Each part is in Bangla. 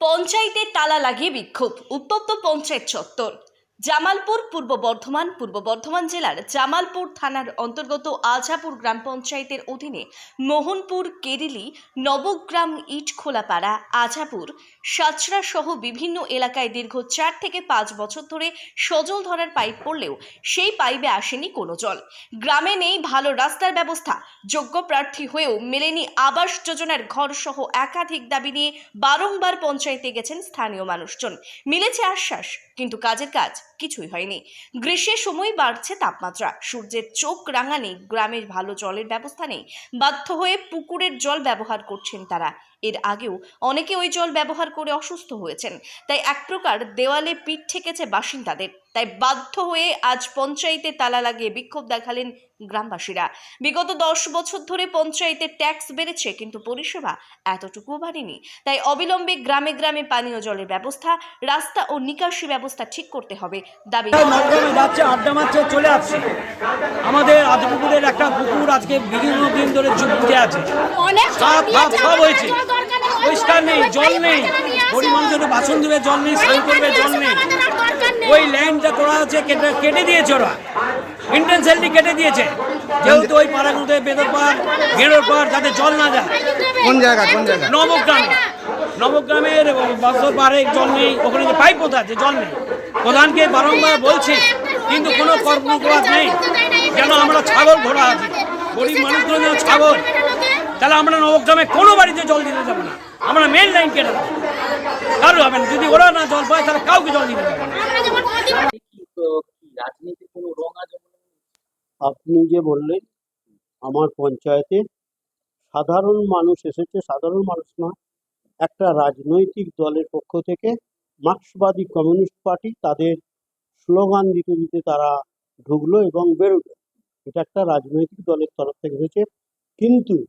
পঞ্চায়েতে তালা লাগিয়ে বিক্ষোভ। উত্তপ্ত পঞ্চায়েত চত্বর। জামালপুর পূর্ব বর্ধমান পূর্ব বর্ধমান জেলার জামালপুর থানার অন্তর্গত আজাপুর গ্রাম পঞ্চায়েতের অধীনে মোহনপুর, কেরিলি, নবগ্রাম ইটখোলাপাড়া আজাপুর সাচরা সহ বিভিন্ন এলাকায় দীর্ঘ চার থেকে পাঁচ বছর ধরে সজল ধরার পাইপ পড়লেও সেই পাইপে আসেনি কোনো জল। গ্রামে নেই ভালো রাস্তার ব্যবস্থা, যোগ্য প্রার্থী হয়েও মেলেনি আবাস যোজনার ঘর সহ একাধিক দাবি নিয়ে বারংবার পঞ্চায়েতে গেছেন স্থানীয় মানুষজন। মিলেছে আশ্বাস, কিন্তু কাজের কাজ কিছুই হয়নি। গ্রীষ্মের সময় বাড়ছে তাপমাত্রা। সূর্যের চোখ রাঙা নেই গ্রামের ভালো জলের ব্যবস্থা নেই, বাধ্য হয়ে পুকুরের জল ব্যবহার করছেন তারা। এর আগেও অনেকে ওই জল ব্যবহার করে অসুস্থ হয়েছেন। তাই এক প্রকার দেওয়ালে পিঠ ঠেকেছে বাসিন্দাদের। তাই বাধ্য হয়ে আজ পঞ্চায়েতে তালা লাগিয়ে বিক্ষোভ দেখালেন গ্রামবাসীরা। বিগত দশ বছর ধরে পঞ্চায়েতে ট্যাক্স বেড়েছে কিন্তু পরিষেবা এতটুকুও বাড়েনি। তাই অবিলম্বে গ্রামে গ্রামে পানীয় জলের ব্যবস্থা রাস্তা ও নিকাশি ব্যবস্থা ঠিক করতে হবে দাবি। আড্ডা মারছে চলে আসছে। আমাদের আজপুকুরের একটা পুকুর আজকে বিভিন্ন দিন ধরে আছে। সব হয়েছে। পরিষ্কার নেই জল নেই। গরিব মানুষের বাসন ধুবে জল নেই স্নান করবে জল নেই। ওই লাইনটা করা আছে কেটে কেটে দিয়েছে ওরা। ইন্টেনশনালি কেটে দিয়েছে। যেহেতু ওই পাড়াগুলোতে বেদর পাড় গেরোর পাড় যাতে জল না যায়। কোন জায়গা কোন জায়গা? নবগ্রাম নবগ্রামের বাসর পাড়ে জল নেই ওখানে যে পাইপ পোতা আছে জল নেই। প্রধানকে বারংবার বলছি কিন্তু কোনো কর্মকলাপ নেই। যেন আমরা ছাগল ঘোড়া আছি? গরিব মানুষগুলো যেন ছাগল। তাহলে আমরা নবগ্রামে কোনো বাড়িতে জল দিতে যাব না। আমরা মেন লাইন কেটে দেবো। কারও হবে যদি ওরা না জল পায়, তাহলে কাউকে জল প্রতি- আপনি যে বললেন, আমার পঞ্চায়েতে সাধারণ মানুষ এসেছে, সাধারণ মানুষ না একটা রাজনৈতিক দলের পক্ষ থেকে মার্ক্সবাদী কমিউনিস্ট পার্টি তাদের স্লোগান দিতে দিতে তারা ঢুকলো এবং বেরোলো। এটা একটা রাজনৈতিক দলের তরফ থেকে হয়েছে। কিন্তু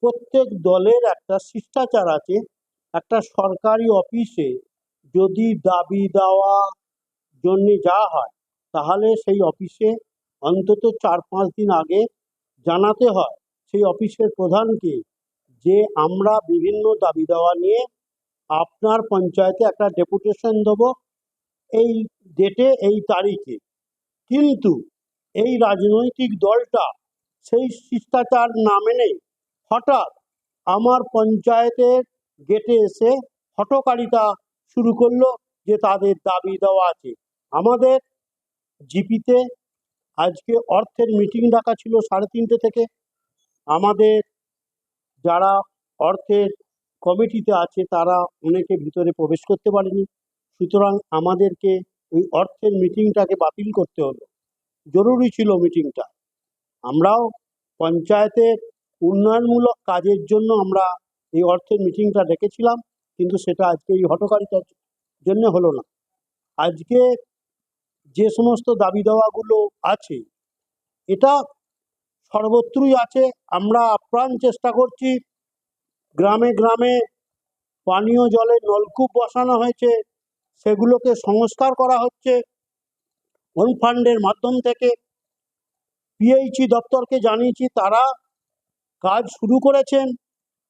প্রত্যেক দলের একটা শিষ্টাচার আছে একটা সরকারি অফিসে যদি দাবি দেওয়া জন্য যাওয়া হয়, তাহলে সেই অফিসে অন্তত চার পাঁচ দিন আগে জানাতে হয় সেই অফিসের প্রধানকে যে আমরা বিভিন্ন দাবি দেওয়া নিয়ে আপনার পঞ্চায়েতে একটা ডেপুটেশন দেবো এই ডেটে, এই তারিখে। কিন্তু এই রাজনৈতিক দলটা সেই শিষ্টাচার না মেনে হঠাৎ আমার পঞ্চায়েতের গেটে এসে হটকারিতা শুরু করল যে তাদের দাবি দেওয়া আছে। আমাদের জিপিতে আজকে অর্থের মিটিং ডাকা ছিল সাড়ে তিনটে থেকে। আমাদের যারা অর্থের কমিটিতে আছে তারা অনেকে ভিতরে প্রবেশ করতে পারেনি। সুতরাং আমাদেরকে ওই অর্থের মিটিংটাকে বাতিল করতে হলো। জরুরি ছিল মিটিংটা। আমরাও পঞ্চায়েতের উন্নয়নমূলক কাজের জন্য আমরা এই অর্থের মিটিংটা ডেকেছিলাম, কিন্তু সেটা আজকে এই হটকারিতার জন্য হলো না। আজকে যে সমস্ত দাবি দেওয়াগুলো আছে, এটা সর্বত্রই আছে। আমরা আপ্রাণ চেষ্টা করছি, গ্রামে গ্রামে পানীয় জলের নলকূপ বসানো হয়েছে, সেগুলোকে সংস্কার করা হচ্ছে। ওন ফান্ডের মাধ্যম থেকে পিএইচি দপ্তরকে জানিয়েছি, তারা কাজ শুরু করেছেন।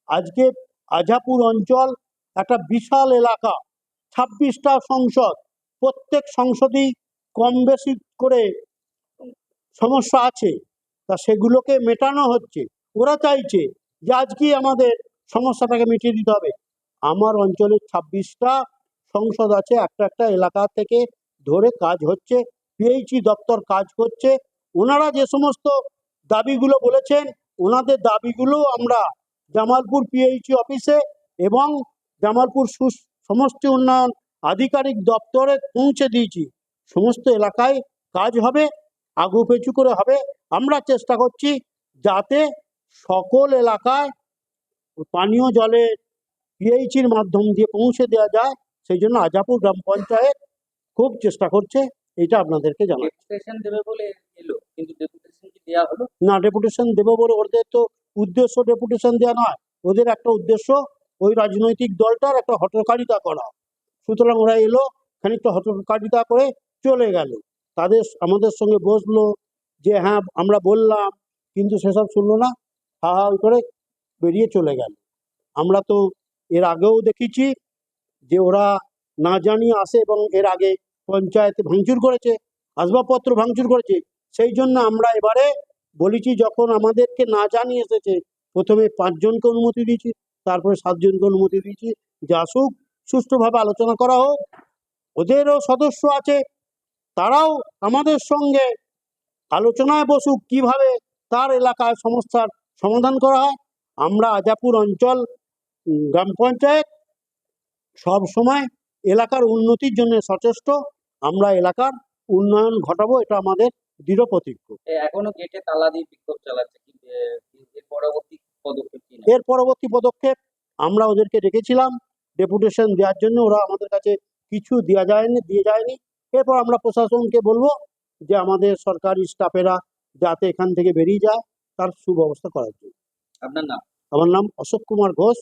আজকে আজাপুর অঞ্চল একটা বিশাল এলাকা, ছাব্বিশটা সংসদ, প্রত্যেক সংসদেই কম বেশি করে সমস্যা আছে, তা সেগুলোকে মেটানো হচ্ছে। ওরা চাইছে যে আজকেই আমাদের সমস্যাটাকে মিটিয়ে দিতে হবে। আমার অঞ্চলে ছাব্বিশটা সংসদ আছে, একটা একটা এলাকা থেকে ধরে কাজ হচ্ছে, পিএইচই দপ্তর কাজ করছে। ওনারা যে সমস্ত দাবিগুলো বলেছেন, ওনাদের দাবিগুলো আমরা জামালপুর পিএইচই অফিসে এবং জামালপুর সমষ্টি উন্নয়ন আধিকারিক দপ্তরে পৌঁছে দিয়েছি। সমস্ত এলাকায় কাজ হবে আগু পেঁচু করে হবে। আমরা চেষ্টা করছি যাতে সকল এলাকায় পানীয় জলের পিএইচির মাধ্যম দিয়ে পৌঁছে দেওয়া যায়। সেই জন্য আজাপুর গ্রাম পঞ্চায়েত খুব চেষ্টা করছে এটা আপনাদেরকে জানাই না ডেপুটেশন দেবো বলে ওদের তো উদ্দেশ্য ডেপুটেশন দেওয়া নয়। ওদের একটা উদ্দেশ্য ওই রাজনৈতিক দলটার একটা হটকারিতা করা। সুতরাং ওরা এলো, খানিকটা হটকারিতা করে চলে গেল। তাদের আমাদের সঙ্গে বসল যে হ্যাঁ আমরা বললাম, কিন্তু সেসব শুনলো না। হা হা করে বেরিয়ে চলে গেল। আমরা তো এর আগেও দেখেছি যে, ওরা না জানিয়ে আসে এবং এর আগে পঞ্চায়েতে ভাঙচুর করেছে, আসবাবপত্র ভাঙচুর করেছে। সেই জন্য আমরা এবারে বলেছি, যখন আমাদেরকে না জানিয়ে এসেছে, প্রথমে পাঁচজনকে অনুমতি দিয়েছি, তারপরে সাতজনকে অনুমতি দিয়েছি। যে আসুক, সুষ্ঠুভাবে আলোচনা করা হোক, ওদেরও সদস্য আছে, তারাও আমাদের সঙ্গে আলোচনায় বসুক, কীভাবে তার এলাকায় সমস্যার সমাধান করা হয়। আমরা আজাপুর অঞ্চল গ্রাম পঞ্চায়েত সব সময় এলাকার উন্নতির জন্য সচেষ্ট। আমরা এলাকার উন্নয়ন ঘটাবো, এটা আমাদের দৃঢ় প্রতিজ্ঞ। এখনও গেটে তালা দিয়ে বিক্ষোভ চালাচ্ছে এর পরবর্তী পদক্ষেপ এর পরবর্তী পদক্ষেপ আমরা ওদেরকে ডেকেছিলাম ডেপুটেশন দেওয়ার জন্য ওরা আমাদের কাছে কিছু দেওয়া যায়নি দিয়ে যায়নি। এরপর আমরা প্রশাসনকে বলব যে আমাদের সরকারি স্টাফেরা যাতে এখান থেকে বেরিয়ে যায় তার সুব্যবস্থা করার জন্য। আপনার নাম? আমার নাম অশোক কুমার ঘোষ।